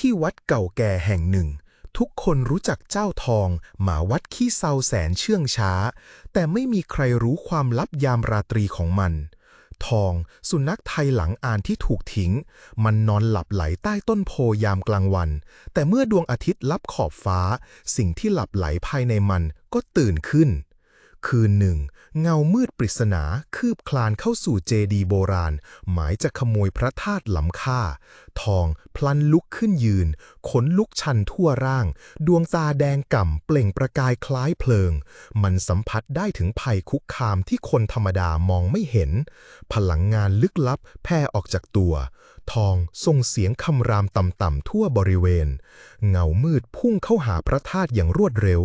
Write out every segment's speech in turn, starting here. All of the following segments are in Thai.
ที่วัดเก่าแก่แห่งหนึ่ง ทุกคนรู้จักเจ้าทอง หมาวัดขี้เศร้าแสนเชื่องช้า แต่ไม่มีใครรู้ความลับยามราตรีของมัน ทอง สุนัขไทยหลังอ่านที่ถูกทิ้ง มันนอนหลับไหลใต้ต้นโพยามกลางวัน แต่เมื่อดวงอาทิตย์ลับขอบฟ้า สิ่งที่หลับไหลภายในมันก็ตื่นขึ้น คืนหนึ่ง เงามืดปริศนาคืบคลานเข้าสู่เจดีโบราณ หมายจะขโมยพระธาตุล้ำค่า ทองพลันลุกขึ้นยืน ขนลุกชันทั่วร่าง ดวงตาแดงก่ำเปล่งประกายคล้ายเพลิง มันสัมผัสได้ถึงภัยคุกคามที่คนธรรมดามองไม่เห็น พลังงานลึกลับแผ่ออกจากตัว ทองส่งเสียงคำรามต่ำๆทั่วบริเวณ เงามืดพุ่งเข้าหาพระธาตุอย่างรวดเร็ว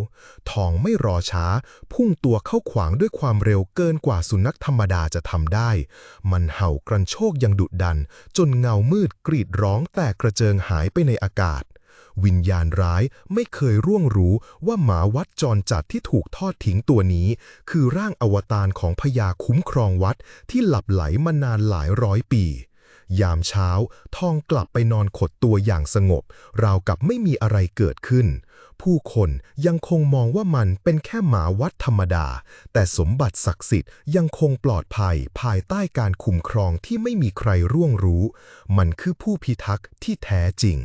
ทองไม่รอช้า พุ่งตัวเข้าขวางด้วยความเร็วเกินกว่าสุนัขธรรมดาจะทำได้ มันเห่ากรันโชคอย่างดุดัน จนเงามืดกรีดร้องแตกกระเจิงหายไปในอากาศวิญญาณร้ายไม่เคยร่วงรู้ว่าหมาวัดจรจัดที่ถูกทอดทิ้งตัวนี้ คือร่างอวตารของพญาคุ้มครองวัดที่หลับไหลมานานหลายร้อยปี ยามเช้า ทองกลับไปนอนขดตัวอย่างสงบ ราวกับไม่มีอะไรเกิดขึ้น ผู้คนยังคงมองว่ามันเป็นแค่หมาวัดธรรมดา แต่สมบัติศักดิ์สิทธิ์ยังคงปลอดภัยภายใต้การคุ้มครองที่ไม่มีใครร่วงรู้ มันคือผู้พิทักษ์ที่แท้จริง